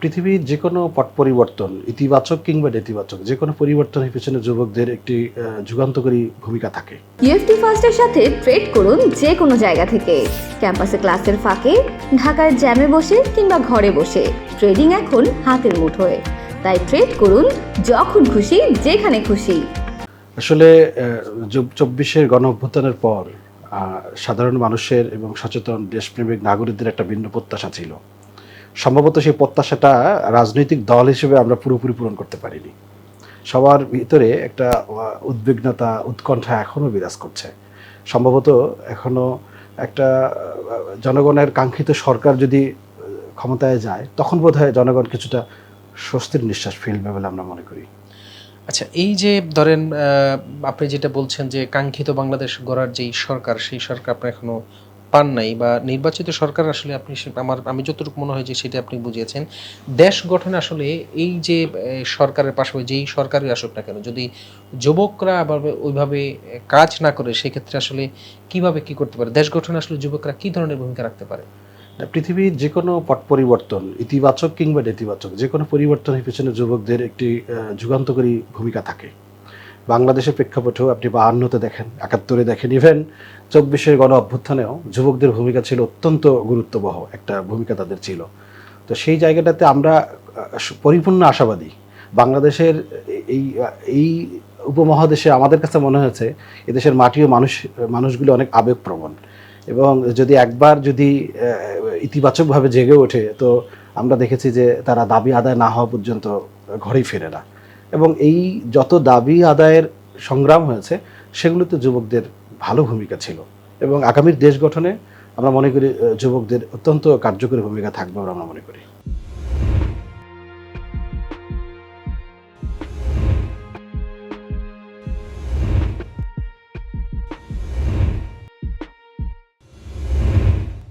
পৃথিবীর যে কোনো পট পরিবর্তন ইতিবাচক কিংবা নেতিবাচক যে কোনো পরিবর্তনের পিছনে যুবকদের একটি যুগান্তকারী ভূমিকা থাকে। ইউএফটি ফার্স্টের সাথে ট্রেড করুন যে কোনো জায়গা থেকে। ক্যাম্পাসে ক্লাসের ফাঁকে ঢাকার জ্যামে বসে কিংবা ঘরে বসে। ট্রেডিং এখন হাতের মুঠোয়। তাই ট্রেড করুন যখন খুশি যেখানে খুশি। আসলে চব্বিশের গণ অভ্যুত্থানের পর সাধারণ মানুষের এবং সচেতন দেশপ্রেমিক নাগরিকদের একটা ভিন্ন প্রত্যাশা ছিল। সম্ভবত সেই প্রত্যাশাটা রাজনৈতিক দল হিসেবে আমরা পুরোপুরি পূরণ করতে পারিনি। সবার ভিতরে একটা উদ্বিগ্নতা, উৎকণ্ঠা এখনও বিরাজ করছে। সম্ভবত এখনও একটা জনগণের কাঙ্ক্ষিত সরকার যদি ক্ষমতায় যায়, তখন বোধ হয় জনগণ কিছুটা স্বস্তির নিঃশ্বাস ফেলবে বলে আমরা মনে করি। আচ্ছা এই যে ধরেন আপনি যেটা বলছেন যে কাঙ্ক্ষিত বাংলাদেশ গড়ার যেই সরকার, সেই সরকার আপনার এখনও পান নাই বা নির্বাচিত সরকার আসলে আপনি আমার, আমি যতটুকু মনে হয় যে সেটা আপনি বুঝিয়েছেন। দেশ গঠনে আসলে এই যে সরকারের পাশাপাশি যেই সরকারই আসুক না কেন, যদি যুবকরা আবার ওইভাবে কাজ না করে, সেক্ষেত্রে আসলে কীভাবে কি করতে পারে? দেশ গঠনে আসলে যুবকরা কি ধরনের ভূমিকা রাখতে পারে? পৃথিবীর যে কোনো পট পরিবর্তন, ইতিবাচক কিংবা নেতিবাচক যে কোনো পরিবর্তনের পিছনে যুবকদের একটি যুগান্তকারী ভূমিকা থাকে। বাংলাদেশের প্রেক্ষাপটেও আপনি বাহান্নতে দেখেন, একাত্তরে দেখেন। ইভেন চব্বিশের গণ অভ্যুত্থানেও যুবকদের ভূমিকা ছিল অত্যন্ত গুরুত্ববহ, একটা ভূমিকা তাদের ছিল। তো সেই জায়গাটাতে আমরা পরিপূর্ণ আশাবাদী। বাংলাদেশের এই এই উপমহাদেশে আমাদের কাছে মনে হয়েছে, এদেশের মাটি ও মানুষ, মানুষগুলো অনেক আবেগপ্রবণ। এবং যদি একবার যদি ইতিবাচকভাবে জেগে ওঠে, তো আমরা দেখেছি যে তারা দাবি আদায় না হওয়া পর্যন্ত ঘরেই ফেরে না। এবং এই যত দাবি আদায়ের সংগ্রাম হয়েছে, সেগুলোতে যুবকদের ভালো ভূমিকা ছিল। এবং আগামীর দেশ গঠনে আমরা মনে করি যুবকদের অত্যন্ত কার্যকরী ভূমিকা থাকবে আমরা মনে করি।